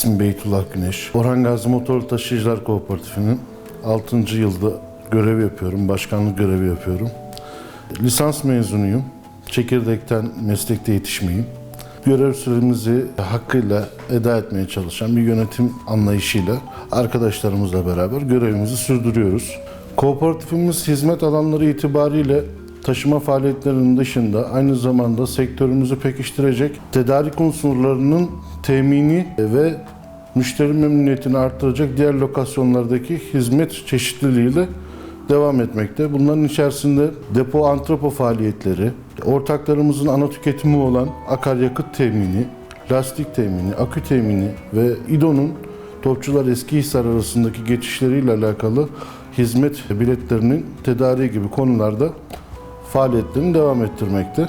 İsmim Beytullah Güneş. Orhan Gazi Motorlu Taşıyıcılar Kooperatifi'nin 6. yılda görev yapıyorum, başkanlık görevi yapıyorum. Lisans mezunuyum. Çekirdekten meslekte yetişmeyim. Görev süremizi hakkıyla eda etmeye çalışan bir yönetim anlayışıyla arkadaşlarımızla beraber görevimizi sürdürüyoruz. Kooperatifimiz hizmet alanları itibariyle taşıma faaliyetlerinin dışında aynı zamanda sektörümüzü pekiştirecek tedarik unsurlarının temini ve müşteri memnuniyetini arttıracak diğer lokasyonlardaki hizmet çeşitliliğiyle devam etmekte. Bunların içerisinde depo antrepo faaliyetleri, ortaklarımızın ana tüketimi olan akaryakıt temini, lastik temini, akü temini ve İDO'nun Topçular Eskihisar arasındaki geçişleriyle alakalı hizmet biletlerinin tedariği gibi konularda faaliyetlerini devam ettirmekte.